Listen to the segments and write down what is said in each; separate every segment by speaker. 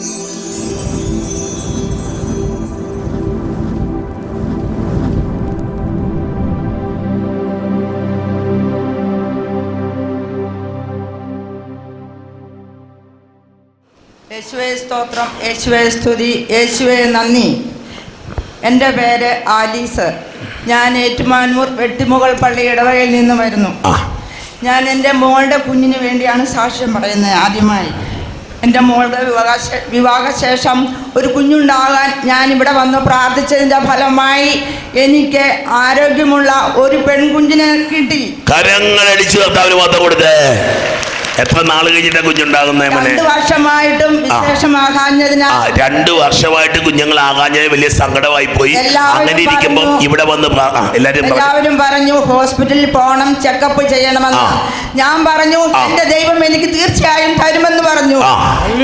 Speaker 1: യേശുവെ സ്തോത്രം യേശുവേ സ്തുതി യേശുവേ നന്ദി. എന്റെ പേര് ആലീസ്. ഞാൻ ഏറ്റുമാനൂർ വെട്ടിമുകൾ പള്ളി ഇടവകയിൽ നിന്ന് വരുന്നു. ഞാൻ എന്റെ മോളുടെ കുഞ്ഞിന് വേണ്ടിയാണ് സാക്ഷ്യം പറയുന്നത് ആദ്യമായി. എന്റെ മോളുടെ വിവാഹ വിവാഹശേഷം ഒരു കുഞ്ഞുണ്ടാകാൻ ഞാനിവിടെ വന്ന് പ്രാർത്ഥിച്ചതിന്റെ ഫലമായി എനിക്ക് ആരോഗ്യമുള്ള ഒരു പെൺകുഞ്ഞിനെ കിട്ടി.
Speaker 2: കരങ്ങളടിച്ച് കർത്താവിന് മാത്രം കൊടുത്തേ. എത്ര നാൾ കഴിഞ്ഞിട്ടാ കുഞ്ഞുണ്ടാകുന്നേ മോനെ?
Speaker 1: രണ്ട് വർഷമായിട്ടും
Speaker 2: രണ്ടു വർഷമായിട്ട് കുഞ്ഞുങ്ങൾ കുഞ്ഞുങ്ങളാകാഞ്ഞത് വലിയ സങ്കടമായി പോയി. അങ്ങനെ ഇരിക്കുമ്പോ
Speaker 1: പറഞ്ഞു.
Speaker 2: ഇവിടെ വന്ന് എല്ലാരും പറഞ്ഞു.
Speaker 1: എല്ലാവരും പറഞ്ഞു ഹോസ്പിറ്റലിൽ പോകണം ചെക്കപ്പ് ചെയ്യണമെന്ന്. ഞാൻ പറഞ്ഞു എന്റെ ദൈവം എനിക്ക് തീർച്ചയായും തരുമെന്ന് പറഞ്ഞു.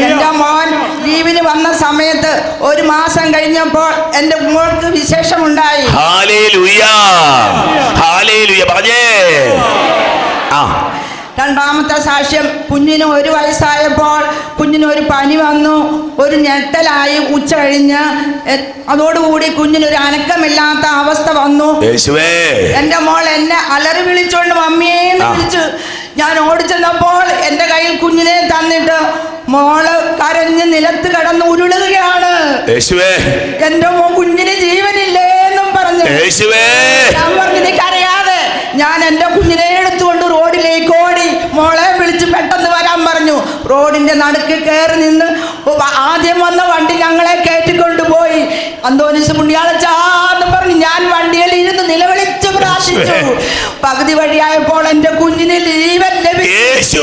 Speaker 1: എന്റെ മോൻ ലീവിന് വന്ന സമയത്ത് ഒരു മാസം കഴിഞ്ഞപ്പോൾ എന്റെ മോൾക്ക് വിശേഷമുണ്ടായി.
Speaker 2: ഹാലേലുയ. ലുയ്യ പറഞ്ഞേ. ആ
Speaker 1: രണ്ടാമത്തെ സാക്ഷ്യം കുഞ്ഞിന് ഒരു വയസ്സായപ്പോൾ കുഞ്ഞിന് ഒരു പനി വന്നു ഒരു ഞെട്ടലായി ഉച്ച കഴിഞ്ഞ് അതോടുകൂടി കുഞ്ഞിന് ഒരു അനക്കമില്ലാത്ത അവസ്ഥ വന്നു. എന്റെ മോൾ എന്നെ അലറി വിളിച്ചോണ്ട് മമ്മിയേന്ന് വിളിച്ചു ഞാൻ ഓടിച്ചെന്നപ്പോൾ എന്റെ കയ്യിൽ കുഞ്ഞിനെ തന്നിട്ട് മോൾ കരഞ്ഞ് നിലത്ത് കിടന്ന് ഉരുളുകയാണ്. എന്റെ മോ കുഞ്ഞിന് ജീവനില്ലേ എന്നും പറഞ്ഞു. ഞാൻ പറഞ്ഞു നീ കരയാതെ ഞാൻ എന്റെ കുഞ്ഞിനെ എടുത്തുകൊണ്ട് റോഡിലേക്ക് ഓടി മോളെ വിളിച്ച് പെട്ടെന്ന് വരാൻ പറഞ്ഞു റോഡിന്റെ നടുക്ക് കയറി നിന്ന് ആദ്യം വന്ന വണ്ടി ഞങ്ങളെ കയറ്റിക്കൊണ്ടുപോയി. അന്തോനിസ് പുണ്യാളച്ചാന്ന് പറഞ്ഞു ഞാൻ വണ്ടിയിൽ ഇരുന്ന് നിലവിളിച്ച് പ്രാർത്ഥിച്ചു. പകുതി വഴിയായപ്പോൾ എന്റെ കുഞ്ഞിന് ലീവൻ ലഭിച്ചു.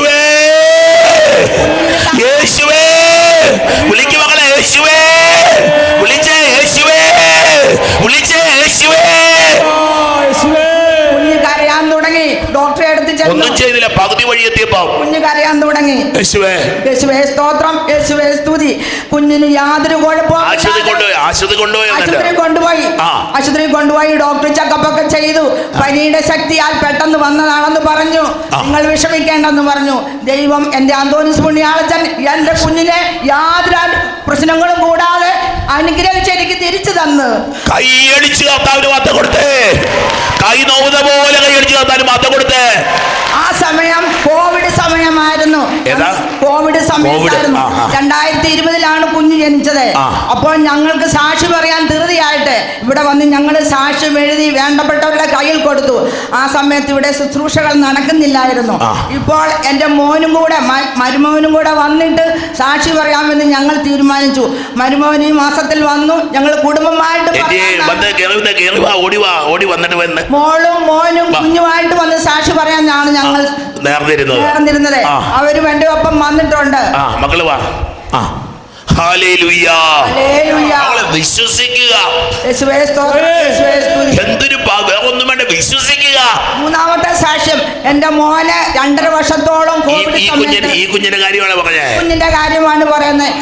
Speaker 2: പകുതി വഴി എത്തിയപ്പോ
Speaker 1: കുഞ്ഞു കരയാൻ തുടങ്ങി.
Speaker 2: യേശുവേ.
Speaker 1: യേശുവേ സ്തോത്രം. യേശുവേ സ്തുതി. കുഞ്ഞിന് യാതൊരു
Speaker 2: ആശുപത്രി
Speaker 1: കുഴപ്പവും
Speaker 2: കൊണ്ടുപോയി ആശുപത്രി കൊണ്ടുപോയി
Speaker 1: ആശുപത്രി കൊണ്ടുപോയി. ആശുപത്രി കൊണ്ടുപോയി ഡോക്ടർ ചെക്കപ്പ് ഒക്കെ ചെയ്തു പനിയുടെ ശക്തിയാൽ പെട്ടെന്ന് വന്നതാണെന്ന് പറഞ്ഞു. നിങ്ങൾ വിഷമിക്കേണ്ടെന്ന് പറഞ്ഞു. ദൈവം എന്റെ അന്തോനിസ് പുണ്യാളച്ചൻ എന്റെ കുഞ്ഞിനെ യാതൊരു പ്രശ്നങ്ങളും കൂടാതെ അനുഗ്രഹിച്ച് എനിക്ക് തിരിച്ചു തന്നു.
Speaker 2: കൈയടിച്ച് കർത്താവിന് മത്ത കൊടുത്തേ. കൈ നോവുന്ന പോലെ കൈയടിച്ച് കർത്താവിന് മത്ത കൊടുത്തേ.
Speaker 1: ആ സമയം കോവിഡ് സമയമായിരുന്നു? കോവിഡ്
Speaker 2: സമയമായിരുന്നു. ആ, ആ.
Speaker 1: രണ്ടായിരത്തി ഇരുപതിലാണ് കുഞ്ഞ് ജനിച്ചത്.
Speaker 2: ആ.
Speaker 1: അപ്പോൾ ഞങ്ങൾക്ക് സാക്ഷി പറയാൻ ധൃതിയായിട്ട് ഇവിടെ വന്ന് ഞങ്ങൾ സാക്ഷ്യം എഴുതി വേണ്ടപ്പെട്ടവരുടെ കയ്യിൽ കൊടുത്തു. ആ സമയത്ത് ഇവിടെ ശുശ്രൂഷകൾ നടക്കുന്നില്ലായിരുന്നു. ഇപ്പോൾ എന്റെ മോനും കൂടെ മരുമോനും കൂടെ വന്നിട്ട് സാക്ഷി പറയാമെന്ന് ഞങ്ങൾ തീരുമാനിച്ചു. മരുമോനെയും ഈ മാസത്തിൽ വന്നു. ഞങ്ങൾ കുടുംബമായിട്ട്
Speaker 2: വന്ന് കേറി വാ ഓടി വാ ഓടി വന്നിട്ട് വന്ന്.
Speaker 1: മോളും മോനും. കുഞ്ഞുമായിട്ട് വന്ന് സാക്ഷി പറയാനാണ് ഞങ്ങൾ
Speaker 2: നേർന്നിരുന്നത്. നേർന്നിരുന്നത്.
Speaker 1: അവരും എന്റെ ഒപ്പം വന്നിട്ടുണ്ട്.
Speaker 2: ആ മക്കൾ വാ. ആ. വിശ്വസിക്കുക. എന്തൊരു ഒന്നും വേണ്ട വിശ്വസിക്കുക.
Speaker 1: മൂന്നാമത്തെ സാക്ഷ്യം എന്റെ മോന് രണ്ടര വർഷത്തോളം
Speaker 2: ഈ കുഞ്ഞിന്റെ കാര്യമാണ് പറഞ്ഞേ?
Speaker 1: കുഞ്ഞിന്റെ കാര്യമാണ് പറയുന്നത്.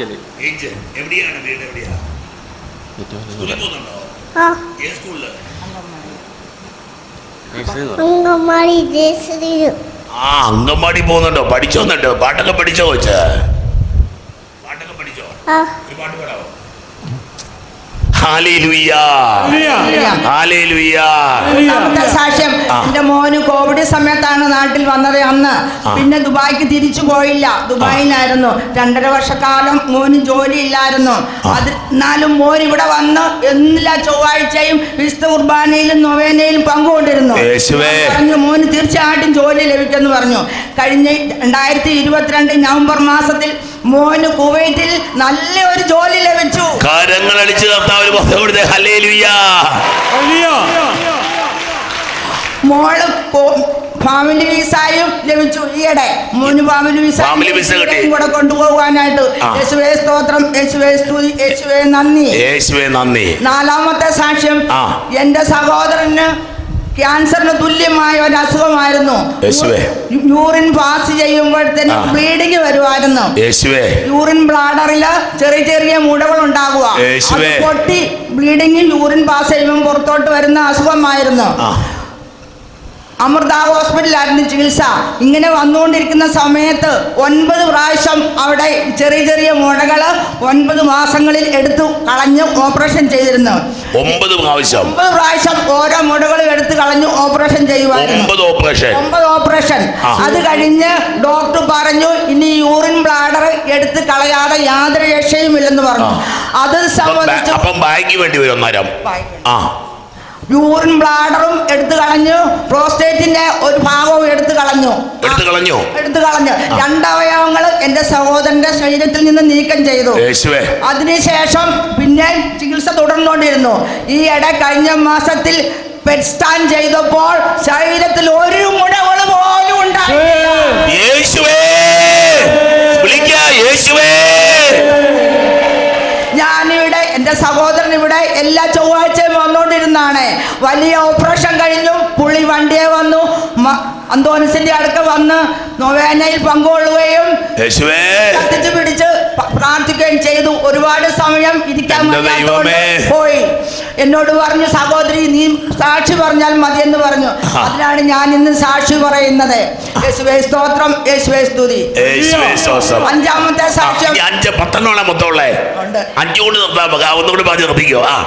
Speaker 3: എനിക്കല്ലേ
Speaker 2: ഏഞ്ചൽ. എവിടെയാണ് വീട് എവിടെയാ സ്കൂളിൽ പോകുന്നുണ്ടോ
Speaker 4: ആ
Speaker 2: ഏത് സ്കൂളില്
Speaker 4: അങ്കമാടി ജയശ്രീ
Speaker 2: ആ അങ്കൻവാടി പോകുന്നുണ്ടോ പഠിച്ചോന്നുണ്ടോ പാട്ടൊക്കെ പഠിച്ചോ കൊച്ച പാട്ടൊക്കെ പഠിച്ചോ
Speaker 4: ആ
Speaker 2: ഒരു പാട്ട് പാടാവോ
Speaker 1: സാക്ഷ്യം എന്റെ മോന് കോവിഡ് സമയത്താണ് നാട്ടിൽ വന്നത് അന്ന്. പിന്നെ ദുബായിക്ക് തിരിച്ചു പോയില്ല. ദുബായിലായിരുന്നു. രണ്ടര വർഷക്കാലം മോന് ജോലി ഇല്ലായിരുന്നു. അത് എന്നാലും മോൻ ഇവിടെ വന്ന് എന്നില്ല ചൊവ്വാഴ്ചയും വിശുദ്ധ കുർബാനയിലും നൊവേനയിലും പങ്കുകൊണ്ടിരുന്നു. പറഞ്ഞു മോന് തീർച്ചയായിട്ടും ജോലി ലഭിക്കുമെന്ന് പറഞ്ഞു. കഴിഞ്ഞ രണ്ടായിരത്തി ഇരുപത്തിരണ്ട് നവംബർ മാസത്തിൽ മോന് കുവൈറ്റിൽ നല്ല ഒരു ജോലി ലഭിച്ചു.
Speaker 2: കരങ്ങൾ അടിച്ച് കർത്താവിന് പുറത്ത് കൊടുത്തേ
Speaker 1: ഹല്ലേലൂയ മോൾ ഫാമിലി വിസയും ലഭിച്ചു ഈയിടെ. മോന് ഫാമിലി വിസ
Speaker 2: ഫാമിലി വിസ കിട്ടി.
Speaker 1: കൂടെ കൊണ്ടുപോകാനായിട്ട്.
Speaker 2: ആ.
Speaker 1: യേശുവേ സ്തോത്രം യേശുവേ സ്തുതി യേശുവേ നന്ദി.
Speaker 2: യേശുവേ നന്ദി.
Speaker 1: നാലാമത്തെ സാക്ഷ്യം
Speaker 2: ആ.
Speaker 1: എന്റെ സഹോദരന് ക്യാൻസറിന് തുല്യമായ ഒരു അസുഖമായിരുന്നു
Speaker 2: യേശുവേ.
Speaker 1: യൂറിൻ പാസ് ചെയ്യുമ്പോൾ
Speaker 2: തന്നെ
Speaker 1: ബ്ലീഡിങ് വരുമായിരുന്നു.
Speaker 2: യേശുവേ.
Speaker 1: യൂറിൻ ബ്ലാഡറിൽ ചെറിയ ചെറിയ മുടകൾ ഉണ്ടാകുക. പൊട്ടി ബ്ലീഡിങ് യൂറിൻ പാസ് ചെയ്യുമ്പോൾ പുറത്തോട്ട് വരുന്ന അസുഖമായിരുന്നു. അമൃത ഹോസ്പിറ്റലായിരുന്നു ചികിത്സ. ഇങ്ങനെ വന്നുകൊണ്ടിരിക്കുന്ന സമയത്ത് ഒൻപത് പ്രാവശ്യം അവിടെ ചെറിയ ചെറിയ മുഴകൾ ഒൻപത് മാസങ്ങളിൽ എടുത്തു കളഞ്ഞ് ഓപ്പറേഷൻ ചെയ്തിരുന്നു.
Speaker 2: ഒമ്പത് പ്രാവശ്യം.
Speaker 1: ഒമ്പത് പ്രാവശ്യം ഓരോ മുഴകളും എടുത്ത് കളഞ്ഞു ഓപ്പറേഷൻ ചെയ്യുമായിരുന്നു
Speaker 2: ഓപ്പറേഷൻ.
Speaker 1: ഒമ്പത് ഓപ്പറേഷൻ. അത് കഴിഞ്ഞ് ഡോക്ടർ പറഞ്ഞു ഇനി യൂറിൻ ബ്ലാഡർ എടുത്ത് കളയാതെ യാതൊരു രക്ഷയും ഇല്ലെന്ന് പറഞ്ഞു അത് സംബന്ധിച്ച്
Speaker 2: അപ്പം ബാക്കി വേണ്ടി വരും അന്നേരം. ആ.
Speaker 1: യൂറിൻ ബ്ലാഡറും എടുത്തു കളഞ്ഞു. പ്രോസ്റ്റേറ്റിന്റെ ഒരു ഭാഗവും എടുത്തു കളഞ്ഞു.
Speaker 2: എടുത്തു കളഞ്ഞു?
Speaker 1: എടുത്തു കളഞ്ഞു. രണ്ടവയവങ്ങൾ എന്റെ സഹോദരന്റെ ശരീരത്തിൽ നിന്ന് നീക്കം ചെയ്തു. അതിനുശേഷം പിന്നെ ചികിത്സ തുടർന്നുകൊണ്ടിരുന്നു. ഈ ഇട കഴിഞ്ഞ മാസത്തിൽ പെറ്റ് സ്കാൻ ചെയ്തപ്പോൾ ശരീരത്തിൽ ഒരു മുഴകൾ പോലും
Speaker 2: യേശുവേ.
Speaker 1: ഞാനിവിടെ എന്റെ സഹോദരൻ ഇവിടെ എല്ലാ വലിയ ഓപ്പറേഷൻ കഴിഞ്ഞു. പുള്ളി വണ്ടിയെ വന്നു. അന്തോനസിന്റെ അടുക്ക വന്ന് നൊവേനയിൽ പങ്കുകൊള്ളുകയും കത്തിച്ച് പിടിച്ച് പ്രാർത്ഥിക്കുകയും ചെയ്തു. ഒരുപാട് സമയം ഇരിക്കാൻ. പോയി. എന്നോട് പറഞ്ഞു സഹോദരി നീ സാക്ഷി പറഞ്ഞാൽ മതി എന്ന് പറഞ്ഞു അതിനാണ് ഞാൻ ഇന്ന് സാക്ഷി പറയുന്നത്. യേശുവേ സ്തോത്രം. യേശുവേ സ്തുതി. അഞ്ചാമത്തെ
Speaker 2: സാക്ഷി
Speaker 1: സാക്ഷ്യം.
Speaker 2: അഞ്ച് പത്തെണ്ണമാണ് മൊത്തമുള്ളേ.
Speaker 1: ഉണ്ട്.
Speaker 2: അഞ്ചു കൊണ്ട് നിർത്താൻ ഒന്നുകൂടി ബാധ്യത നിർത്തിക്കോ ആ.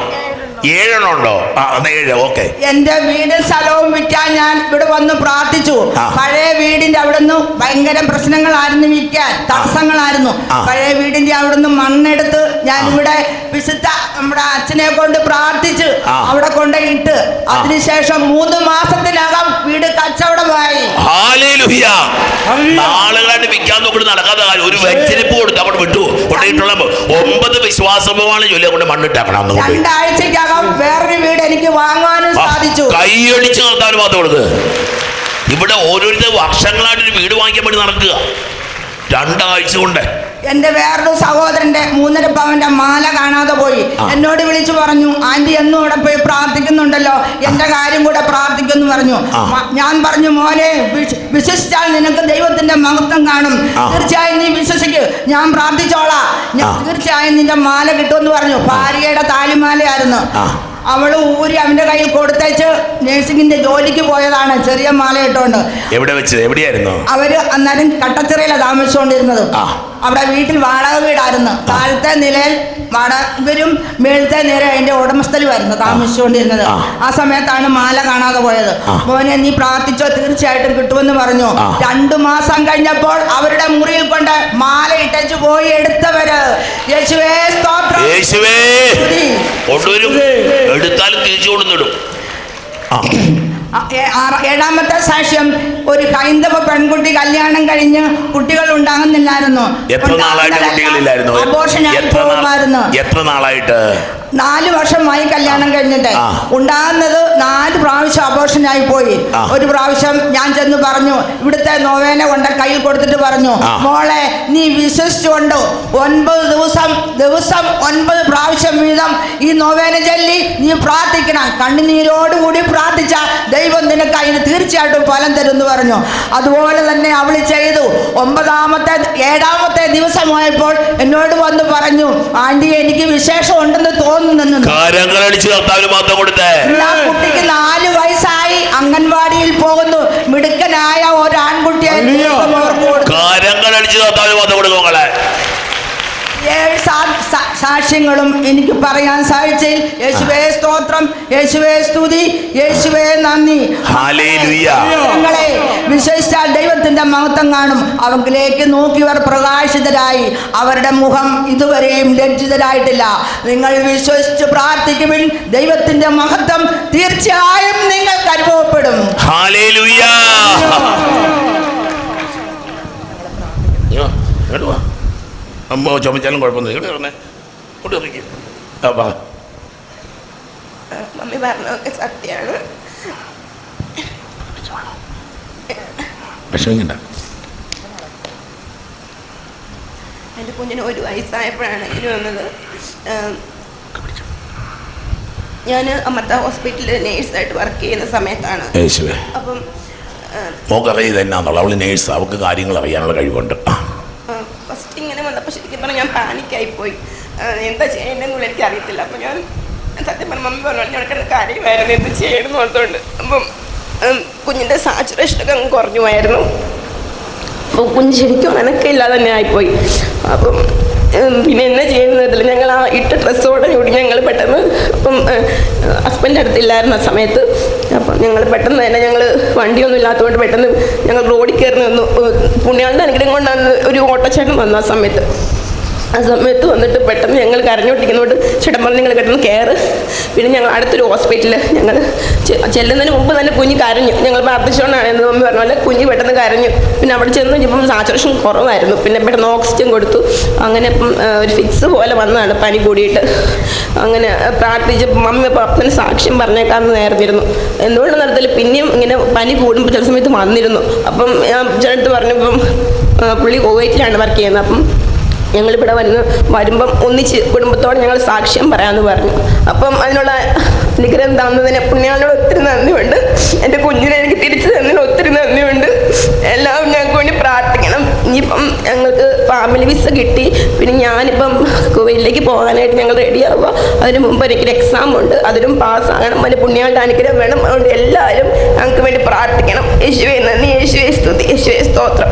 Speaker 2: ഏഴെണ്ണം ഉണ്ടോ? ആ എന്നാ ഏഴ് ഓക്കെ.
Speaker 1: എന്റെ വീടും സ്ഥലവും വിറ്റാൻ ഞാൻ ഇവിടെ വന്ന് പ്രാർത്ഥിച്ചു.
Speaker 2: ആ.
Speaker 1: പഴയ വീടിന്റെ അവിടുന്ന് ഭയങ്കര പ്രശ്നങ്ങളായിരുന്നു വിൽക്കാൻ. തടസ്സങ്ങളായിരുന്നു.
Speaker 2: ആ.
Speaker 1: പഴയ വീടിന്റെ നിന്ന് മണ്ണെടുത്ത് ഞാൻ ഇവിടെ വിശുദ്ധ നമ്മുടെ അച്ഛനെ കൊണ്ട് പ്രാർത്ഥിച്ച്
Speaker 2: ആ.
Speaker 1: അവിടെ ഇട്ട് അതിനുശേഷം മൂന്ന് മാസത്തിനകം വീട് കച്ചവടമായി.
Speaker 2: നാളുകളായിട്ട് വിൽക്കാൻ നോക്കിട്ട് നടക്കാത്ത കാര്യം. ഒരു വെഞ്ചരിപ്പ് കൊടുത്ത് അവിടെ വിട്ടു. കൊണ്ടിട്ടുള്ള ഒമ്പത് വിശ്വാസമാണ് ജോലി കൊണ്ട് മണ്ണിട്ടാക്കണം
Speaker 1: രണ്ടാഴ്ചക്കകം വേറൊരു വീട് എനിക്ക് വാങ്ങാനും സാധിച്ചു.
Speaker 2: കൈയടിച്ച് നിർത്താൻ മാത്രം കൊടുക്ക് ഇവിടെ ഓരോരുത്തർ വർഷങ്ങളായിട്ട് ഒരു വീട് വാങ്ങിക്കാൻ വേണ്ടി നടക്കുക. രണ്ടാഴ്ച കൊണ്ട്.
Speaker 1: എന്റെ വേറൊരു സഹോദരന്റെ മൂന്നര പവന്റെ മാല കാണാതെ പോയി. എന്നോട് വിളിച്ചു പറഞ്ഞു ആന്റി എന്നും അവിടെ പോയി പ്രാർത്ഥിക്കുന്നുണ്ടല്ലോ. എന്റെ കാര്യം കൂടെ പ്രാർത്ഥിക്കുന്നു പറഞ്ഞു. ഞാൻ പറഞ്ഞു മോനെ വിശ്- വിശ്വസിച്ചാൽ നിനക്ക് ദൈവത്തിന്റെ മഹത്വം കാണും. തീർച്ചയായും നീ വിശ്വസിക്ക്. ഞാൻ പ്രാർത്ഥിച്ചോളാം. തീർച്ചയായും നിന്റെ മാല കിട്ടുമെന്ന് പറഞ്ഞു. ഭാര്യയുടെ താലിമാലയായിരുന്നു.
Speaker 2: ആ.
Speaker 1: അവൾ ഊരി അവന്റെ കയ്യിൽ കൊടുത്തേച്ച് നഴ്സിംഗിന്റെ ജോലിക്ക് പോയതാണ് ചെറിയ മാല ഇട്ടോണ്ട്.
Speaker 2: എവിടെ വെച്ച് എവിടെയായിരുന്നു?
Speaker 1: അവർ അന്നേരം കട്ടച്ചിറയിലാണ് താമസിച്ചുകൊണ്ടിരുന്നത്
Speaker 2: ആ.
Speaker 1: അവിടെ വീട്ടിൽ വാടക വീടായിരുന്നു. താഴത്തെ നിലയിൽ വാടക ഇവരും മേളത്തെ നേരെ അതിന്റെ ഉടമസ്ഥലുമായിരുന്നു താമസിച്ചുകൊണ്ടിരുന്നത്.
Speaker 2: ആ.
Speaker 1: ആ. സമയത്താണ് മാല കാണാതെ പോയത്. മോനെ നീ പ്രാർത്ഥിച്ചോ തീർച്ചയായിട്ടും കിട്ടുമെന്ന് പറഞ്ഞു. രണ്ടു മാസം കഴിഞ്ഞപ്പോൾ അവരുടെ മുറിയിൽ കൊണ്ട് മാല ഇട്ടു പോയി എടുത്തവര്. യേശുവേ
Speaker 2: യേശുവേ കൊണ്ടുവരും. എടുത്താലും തിരിച്ചു കൊണ്ടുവന്നിടും.
Speaker 1: ഏഴാമത്തെ സാക്ഷ്യം ഒരു ഹൈന്ദവ പെൺകുട്ടി കല്യാണം കഴിഞ്ഞ് കുട്ടികൾ ഉണ്ടാകുന്നില്ലായിരുന്നു.
Speaker 2: എത്ര നാളായിട്ട് കുട്ടികളില്ലായിരുന്നു?
Speaker 1: അബോഷനായി
Speaker 2: എത്ര എത്ര നാളായിട്ട്?
Speaker 1: നാല് വർഷമായി കല്യാണം കഴിഞ്ഞിട്ട്. ഉണ്ടാകുന്നത് നാല് പ്രാവശ്യം അബോഷനായി പോയി. ഒരു പ്രാവശ്യം ഞാൻ ചെന്ന് പറഞ്ഞു ഇവിടുത്തെ നോവേന കൊണ്ട് കയ്യിൽ കൊടുത്തിട്ട് പറഞ്ഞു. മോളെ നീ വിശ്വസിച്ചുകൊണ്ട് ഒൻപത് ദിവസം ദിവസം ഒൻപത് പ്രാവശ്യം വീതം ഈ നോവേന ചൊല്ലി നീ പ്രാർത്ഥിക്കണം. കണ്ണുനീരോടുകൂടി പ്രാർത്ഥിച്ച ദൈവം നിനക്ക് അതിന് തീർച്ചയായിട്ടും ഫലം തരും എന്ന് പറഞ്ഞു. അതുപോലെ തന്നെ അവൾ ചെയ്തു. ഒമ്പതാമത്തെ ഏഴാമത്തെ ദിവസമായപ്പോൾ എന്നോട് വന്ന് പറഞ്ഞു ആന്റി എനിക്ക് വിശേഷം ഉണ്ടെന്ന് തോന്നുന്നു കുട്ടിക്ക് നാല് വയസ്സായി. അംഗൻവാടിയിൽ പോകുന്നു. മിടുക്കനായ ഒരു ആൺകുട്ടിയെ ഏഴ് സാക്ഷ്യങ്ങളും എനിക്ക് പറയാൻ സാധിച്ചേ. യേശുവേ സ്തോത്രം. യേശുവേ സ്തുതി. യേശുവേ നന്ദി.
Speaker 2: ഹല്ലേലൂയ.
Speaker 1: വിശ്വസിച്ചാൽ ദൈവത്തിന്റെ മഹത്വം കാണും അവങ്കിലേക്ക് നോക്കിയവർ പ്രകാശിതരായി. അവരുടെ മുഖം ഇതുവരെയും ലജ്ജിതരായിട്ടില്ല നിങ്ങൾ വിശ്വസിച്ച് പ്രാർത്ഥിക്കുവിൻ ദൈവത്തിന്റെ മഹത്വം തീർച്ചയായും നിങ്ങൾക്ക് അനുഭവപ്പെടും.
Speaker 2: അമ്മോ ചുമച്ചാലും കുഴപ്പമൊന്നുമില്ല. ഇവിടെ പറഞ്ഞേ കൊണ്ട് വാ.
Speaker 3: മമ്മി പറഞ്ഞതൊക്കെ സത്യമാണ്.
Speaker 2: വിഷമിക്കണ്ട
Speaker 3: എന്റെ കുഞ്ഞിന് ഒരു വയസ്സായപ്പോഴാണ് ഇതിന് വന്നത്. ഞാൻ അമൃത ഹോസ്പിറ്റലിൽ നേഴ്സായിട്ട് വർക്ക് ചെയ്യുന്ന സമയത്താണ്. അപ്പം
Speaker 2: മോക്ക് അറിയത് എന്നാന്നുള്ള അവൾ നേഴ്സ്. അവൾക്ക് കാര്യങ്ങൾ അറിയാനുള്ള കഴിവുണ്ട്.
Speaker 3: ഫസ്റ്റ് ഇങ്ങനെ വന്നപ്പോൾ ശരിക്കും പറഞ്ഞാൽ ഞാൻ പാനിക്കായി പോയി. എന്താ ചെയ്യേണ്ടതെന്നുള്ള എനിക്ക് അറിയത്തില്ല അപ്പം ഞാൻ സത്യം പറഞ്ഞ മമ്മി പറഞ്ഞു ഞാൻ കിടന്ന് കാര്യമായിരുന്നു. എന്ത് ചെയ്യണമെന്ന് ഓർത്തുകൊണ്ട് അപ്പം കുഞ്ഞിന്റെ സാച്ചുറേഷനൊക്കെ അങ്ങ് കുറഞ്ഞു പോയായിരുന്നു അപ്പോൾ കുഞ്ഞ് ശരിക്കും അനക്കമില്ലാതെ തന്നെ ആയിപ്പോയി. അപ്പം പിന്നെ എന്നാ ചെയ്യുന്നതില്ല ഞങ്ങൾ ആ ഇട്ട ഡ്രസ്സോടെ കൂടി ഞങ്ങൾ പെട്ടെന്ന് അപ്പം ഹസ്ബൻഡ് അടുത്തില്ലായിരുന്നു ആ സമയത്ത്. അപ്പം ഞങ്ങൾ പെട്ടെന്ന് തന്നെ ഞങ്ങൾ വണ്ടിയൊന്നും ഇല്ലാത്തതുകൊണ്ട് പെട്ടെന്ന് ഞങ്ങൾ റോഡിൽ കയറി നിന്നു പുണ്യാളുടെ അനുഗ്രഹം കൊണ്ടാണ് ഒരു ഓട്ടോച്ചേട്ടൻ വന്നു ആ സമയത്ത്. ആ സമയത്ത് വന്നിട്ട് പെട്ടെന്ന് ഞങ്ങൾ കരഞ്ഞോട്ടിരിക്കുന്നതുകൊണ്ട് ചേട്ടൻ പറഞ്ഞു നിങ്ങൾ പെട്ടെന്ന് കെയർ പിന്നെ ഞങ്ങൾ അടുത്തൊരു ഹോസ്പിറ്റലിൽ ഞങ്ങൾ ചെല്ലുന്നതിന് മുമ്പ് തന്നെ കുഞ്ഞ് കരഞ്ഞു. ഞങ്ങൾ പ്രാർത്ഥിച്ചുകൊണ്ടാണ് എന്ന് മമ്മി പറഞ്ഞ പോലെ കുഞ്ഞ് പെട്ടെന്ന് കരഞ്ഞു. പിന്നെ അവിടെ ചെന്ന് കഴിഞ്ഞപ്പം സാച്ചുറേഷൻ കുറവായിരുന്നു. പിന്നെ പെട്ടെന്ന് ഓക്സിജൻ കൊടുത്തു. അങ്ങനെ ഇപ്പം ഒരു ഫിക്സ് പോലെ വന്നതാണ് പനി കൂടിയിട്ട്. അങ്ങനെ പ്രാർത്ഥിച്ച് മമ്മി പപ്പന് സാക്ഷ്യം പറഞ്ഞേക്കാമെന്ന് നേർന്നിരുന്നു. എന്തുകൊണ്ട് നടത്തില്ല പിന്നെയും ഇങ്ങനെ പനി കൂടുമ്പോൾ ചില സമയത്ത് വന്നിരുന്നു. അപ്പം ഞാൻ ചിലടുത്ത് പറഞ്ഞപ്പം പുള്ളി കോവൈറ്റിലാണ് വർക്ക് ചെയ്യുന്നത്. അപ്പം ഞങ്ങളിവിടെ വന്ന് വരുമ്പം ഒന്നിച്ച് കുടുംബത്തോടെ ഞങ്ങൾ സാക്ഷ്യം പറയാമെന്ന് പറഞ്ഞു. അപ്പം അതിനുള്ള അനുഗ്രഹം തന്നതിന് പുണ്യാളിനോട് ഒത്തിരി നന്ദിയുണ്ട്. എന്റെ കുഞ്ഞിനെ എനിക്ക് തിരിച്ചു തന്നതിന് ഒത്തിരി നന്ദിയുണ്ട്. എല്ലാവരും ഞങ്ങൾക്ക് വേണ്ടി പ്രാർത്ഥിക്കണം. ഇനിയിപ്പം ഞങ്ങൾക്ക് ഫാമിലി വിസ കിട്ടി. പിന്നെ ഞാനിപ്പം കുവൈറ്റിലേക്ക് പോകാനായിട്ട് ഞങ്ങൾ റെഡിയാവുക അതിന് മുമ്പ് എനിക്കൊരു എക്സാം ഉണ്ട്. അതിലും പാസ്സാകണം അതിന് പുണ്യാളുടെ അനുഗ്രഹം വേണം. അതുകൊണ്ട് എല്ലാവരും ഞങ്ങൾക്ക് വേണ്ടി പ്രാർത്ഥിക്കണം. യേശുവേ നന്ദി. യേശുവേ സ്തുതി. യേശുവേ സ്തോത്രം.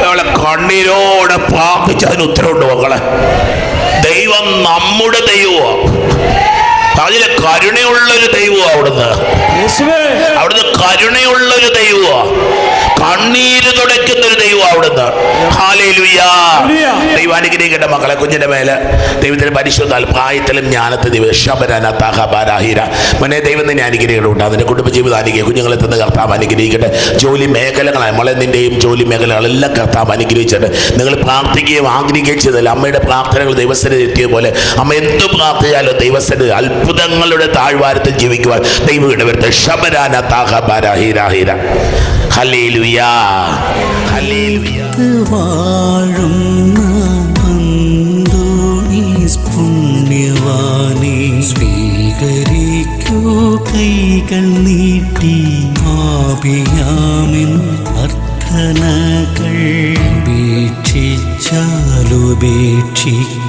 Speaker 2: നമ്മളെ കണ്ണീരോടെ പ്രാർത്ഥിച്ചതിന് ഉത്തരവുണ്ട് മക്കളെ. ദൈവം നമ്മുടെ ദൈവമാണ് അതിലെ കരുണയുള്ളൊരു ദൈവമാണ് അവിടുന്ന്. അവിടുന്ന് കരുണയുള്ളൊരു ദൈവമാണ് കണ്ണീര് തുടയ്ക്കുന്ന ഒരു ദൈവം അവിടുന്ന്. ദൈവം അനുഗ്രഹിക്കട്ടെ മക്കളെ കുഞ്ഞിന്റെ മേലെ. ദൈവത്തിന്റെ പരിശുദ്ധാൽ പ്രായത്തിലും ജ്ഞാനത്തെ ദൈവം. ശബരനത്താഹബാരാഹിര മനെ ദൈവം തന്നെ അനുഗ്രഹിക്കട്ടെ അതിന്റെ കുടുംബജീവിതം അനുഗ്രഹിക്കും. കുഞ്ഞുങ്ങളെ തന്നെ കർത്താവ് അനുഗ്രഹിക്കട്ടെ. ജോലി മേഖലകളായ നമ്മളെ നിന്റെയും ജോലി മേഖലകളെല്ലാം കർത്താവ് അനുഗ്രഹിച്ചിട്ട് നിങ്ങൾ പ്രാർത്ഥിക്കുകയും ആഗ്രഹിക്കുകയും ചെയ്തല്ല അമ്മയുടെ പ്രാർത്ഥനകൾ ദൈവസ്ഥന എത്തിയ പോലെ. അമ്മ എന്ത് പ്രാർത്ഥിച്ചാലും ദൈവസ്ഥന് അത്ഭുതങ്ങളുടെ താഴ്വാരത്തിൽ ജീവിക്കുവാൻ ദൈവം ഇടവരുത്ത്. ശബരാന താഹബാരാഹിരാഹിര ഹല്ലേലൂയാ. ഹല്ലേലൂയാ.
Speaker 5: വാഴുന്ന പുണ്യവാനെ സ്വീകരിക്കൂ കൈകൾ നീട്ടി ആപിയാമിൻ അർത്ഥനകൾ ഉപേക്ഷിച്ചാലുപേക്ഷിക്കാ